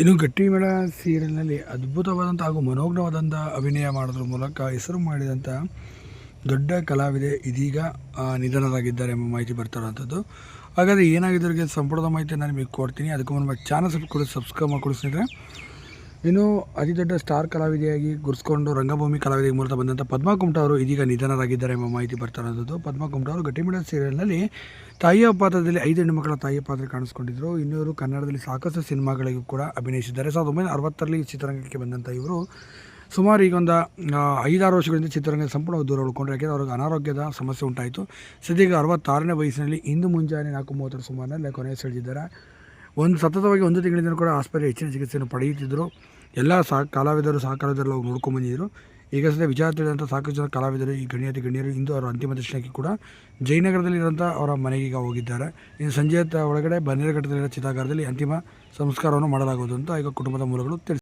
ಇನ್ನು ಗಟ್ಟಿಮೇಳ ಸೀರಿಯಲ್ನಲ್ಲಿ ಅದ್ಭುತವಾದಂಥ ಹಾಗೂ ಮನೋಗ್ನವಾದಂಥ ಅಭಿನಯ ಮಾಡೋದ್ರ ಮೂಲಕ ಹೆಸರು ಮಾಡಿದಂಥ ದೊಡ್ಡ ಕಲಾವಿದೆ ಇದೀಗ ನಿಧನರಾಗಿದ್ದಾರೆ ಎಂಬ ಮಾಹಿತಿ ಬರ್ತಾರಂಥದ್ದು. ಹಾಗಾದರೆ ಏನಾಗಿದ್ದವರಿಗೆ ಮಾಹಿತಿ ನಾನು ನಿಮಗೆ ಕೊಡ್ತೀನಿ. ಅದಕ್ಕೂ ಮುನ್ನ ಚಾನಲ್ ಸಬ್ ಕೊಡಿ ಸಬ್ಸ್ಕ್ರೈಬ್ ಮಾಡಿಕೊಡಿಸಿದ್ರೆ ಇನ್ನು ಅತಿ ದೊಡ್ಡ ಸ್ಟಾರ್ ಕಲಾವಿದೆಯಾಗಿ ಗುರ್ಸ್ಕೊಂಡು ರಂಗಭೂಮಿ ಕಲಾವಿದೆ ಮೂಲಕ ಬಂದಂಥ ಪದ್ಮಾ ಕುಮಟ ಅವರು ಇದೀಗ ನಿಧನರಾಗಿದ್ದಾರೆ ಎಂಬ ಮಾಹಿತಿ ಬರ್ತಾ ಇರೋದು ಪದ್ಮಾ ಕುಮಟ ಅವರು ಗಟ್ಟಿಮಿಡ ಸೀರಿಯಲ್ನಲ್ಲಿ ತಾಯಿಯ ಪಾತ್ರದಲ್ಲಿ ಐದು ಹೆಣ್ಣು ಮಕ್ಕಳ ತಾಯಿಯ ಪಾತ್ರ ಕಾಣಿಸ್ಕೊಂಡಿದ್ರು. ಇನ್ನೂರು ಕನ್ನಡದಲ್ಲಿ ಸಾಕಷ್ಟು ಸಿನಿಮಾಗಳಿಗೂ ಕೂಡ ಅಭಿನಯಿಸಿದ್ದಾರೆ. ಸಾವಿರದ ಒಂಬೈನೂರ ಅರವತ್ತರಲ್ಲಿ ಚಿತ್ರರಂಗಕ್ಕೆ ಬಂದಂಥ ಇವರು ಸುಮಾರು ಈಗೊಂದು ಐದಾರು ವರ್ಷಗಳಿಂದ ಚಿತ್ರರಂಗ ಸಂಪೂರ್ಣ ದೂರ ಉಳ್ಕೊಂಡ್ರೆ. ಯಾಕೆಂದರೆ ಅವ್ರಿಗೆ ಅನಾರೋಗ್ಯದ ಸಮಸ್ಯೆ ಉಂಟಾಯಿತು. ಸದ್ಯಕ್ಕೆ ಅರವತ್ತಾರನೇ ವಯಸ್ಸಿನಲ್ಲಿ ಇಂದು ಮುಂಜಾನೆ ನಾಲ್ಕು ಮೂವತ್ತರ ಸುಮಾರಿನಲ್ಲಿ ಕೊನೆಯ ಸೆಳೆದಿದ್ದಾರೆ. ಒಂದು ಸತತವಾಗಿ ಒಂದು ತಿಂಗಳಿಂದ ಕೂಡ ಆಸ್ಪತ್ರೆ ಹೆಚ್ಚಿನ ಚಿಕಿತ್ಸೆಯನ್ನು ಪಡೆಯುತ್ತಿದ್ದರು ಎಲ್ಲ ಸಹ ಕಲಾವಿದರು ಸಹ ಕಲಾವಿದರು ಹೋಗಿ ನೋಡ್ಕೊಂಡು ಬಂದಿದ್ದರು ಈಗ ಸದ್ಯ ವಿಚಾರ ತಿಳಿದಂಥ ಸಾಕಷ್ಟು ಜನ ಕಲಾವಿದರು, ಈ ಗಣ್ಯಾತಿ, ಗಣ್ಯರು, ಇಂದು ಅವರ ಅಂತಿಮ ದರ್ಶನಕ್ಕೆ ಕೂಡ ಜಯನಗರದಲ್ಲಿರುವಂಥ ಅವರ ಮನೆಗೆ ಈಗ ಹೋಗಿದ್ದಾರೆ. ಇನ್ನು ಸಂಜೆ ಒಳಗಡೆ ಬನ್ನೇರಘಟ್ಟದಲ್ಲಿರೋ ಚಿತಾಗಾರದಲ್ಲಿ ಅಂತಿಮ ಸಂಸ್ಕಾರವನ್ನು ಮಾಡಲಾಗುವುದು ಅಂತ ಈಗ ಕುಟುಂಬದ ಮೂಲಗಳು ತಿಳಿಸಿದ್ದಾರೆ